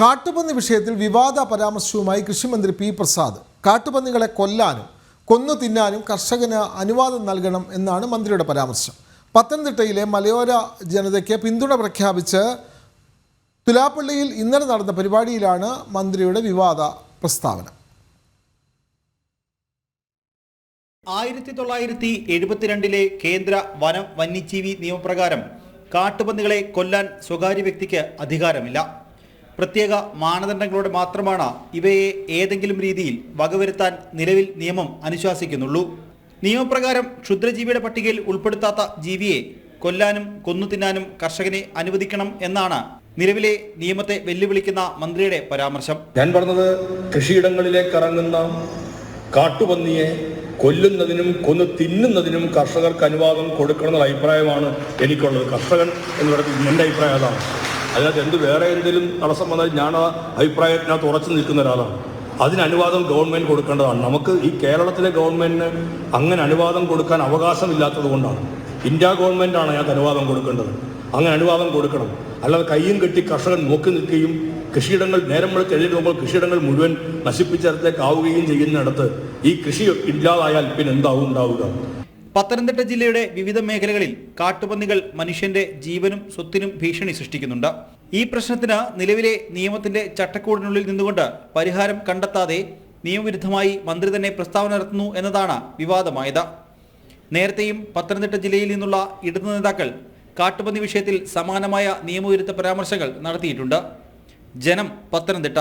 കാട്ടുപന്നി വിഷയത്തിൽ വിവാദ പരാമർശവുമായി കൃഷിമന്ത്രി പി പ്രസാദ്. കാട്ടുപന്നികളെ കൊല്ലാനും കൊന്നു തിന്നാനും കർഷകന് അനുവാദം നൽകണം എന്നാണ് മന്ത്രിയുടെ പരാമർശം. പത്തനംതിട്ടയിലെ മലയോര ജനതയ്ക്ക് പിന്തുണ പ്രഖ്യാപിച്ച് തുലാപ്പള്ളിയിൽ ഇന്നലെ നടന്ന പരിപാടിയിലാണ് മന്ത്രിയുടെ വിവാദ പ്രസ്താവന. ആയിരത്തി തൊള്ളായിരത്തി എഴുപത്തിരണ്ടിലെ കേന്ദ്ര വനം വന്യജീവി നിയമപ്രകാരം കാട്ടുപന്നികളെ കൊല്ലാൻ സ്വകാര്യ വ്യക്തിക്ക് അധികാരമില്ല. പ്രത്യേക മാനദണ്ഡങ്ങളോടെ മാത്രമാണ് ഇവയെ ഏതെങ്കിലും രീതിയിൽ വകവരുത്താൻ നിലവിൽ നിയമം അനുശാസിക്കുന്നുള്ളൂ. നിയമപ്രകാരം ക്ഷുദ്രജീവിയുടെ പട്ടികയിൽ ഉൾപ്പെടുത്താത്ത ജീവിയെ കൊല്ലാനും കൊന്നു തിന്നാനും കർഷകനെ അനുവദിക്കണം എന്നാണ് നിലവിലെ നിയമത്തെ വെല്ലുവിളിക്കുന്ന മന്ത്രിയുടെ പരാമർശം. ഞാൻ പറഞ്ഞത് കൃഷിയിടങ്ങളിലേക്ക് ഇറങ്ങുന്ന കാട്ടുപന്നിയെ കൊല്ലുന്നതിനും കൊന്ന് തിന്നുന്നതിനും കർഷകർക്ക് അനുവാദം കൊടുക്കണമെന്നുള്ള അഭിപ്രായമാണ് എനിക്കുള്ളത്. കർഷകൻ എന്ന് പറയുന്നത് എന്റെ അഭിപ്രായം അതാണ്. അതിനകത്ത് എന്ത് വേറെ എന്തെങ്കിലും തടസ്സം വന്നാൽ ഞാൻ ആ അഭിപ്രായത്തിനകത്ത് ഉറച്ചു നിൽക്കുന്ന ഒരാളാണ്. അതിന് അനുവാദം ഗവൺമെന്റ് കൊടുക്കേണ്ടതാണ്. നമുക്ക് ഈ കേരളത്തിലെ ഗവൺമെന്റിന് അങ്ങനെ അനുവാദം കൊടുക്കാൻ അവകാശമില്ലാത്തത് കൊണ്ടാണ്. ഇന്ത്യ ഗവൺമെന്റാണ് ഞാൻ അനുവാദം കൊടുക്കേണ്ടത്. അങ്ങനെ അനുവാദം കൊടുക്കണം. അല്ലാതെ കയ്യും കെട്ടി കർഷകൻ നോക്കി നിൽക്കുകയും കൃഷിയിടങ്ങൾ നേരം വെളുത്ത് എഴുതിയിട്ടുമ്പോൾ കൃഷിയിടങ്ങൾ മുഴുവൻ നശിപ്പിച്ചിടത്തേക്ക് ആവുകയും ചെയ്യുന്നിടത്ത് ഈ കൃഷി ഇല്ലാതായാൽ പിന്നെ എന്താവും ഉണ്ടാവുക? പത്തനംതിട്ട ജില്ലയുടെ വിവിധ മേഖലകളിൽ കാട്ടുപന്നികൾ മനുഷ്യന്റെ ജീവനും സ്വത്തിനും ഭീഷണി സൃഷ്ടിക്കുന്നുണ്ട്. ഈ പ്രശ്നത്തിന് നിലവിലെ നിയമത്തിന്റെ ചട്ടക്കൂടിനുള്ളിൽ നിന്നുകൊണ്ട് പരിഹാരം കണ്ടെത്താതെ നിയമവിരുദ്ധമായി മന്ത്രി തന്നെ പ്രസ്താവന നടത്തുന്നു എന്നതാണ് വിവാദമായത്. നേരത്തെയും പത്തനംതിട്ട ജില്ലയിൽ നിന്നുള്ള ഇടതു നേതാക്കൾ കാട്ടുപന്നി വിഷയത്തിൽ സമാനമായ നിയമവിരുദ്ധ പരാമർശങ്ങൾ നടത്തിയിട്ടുണ്ട്. ജനം പത്തനംതിട്ട.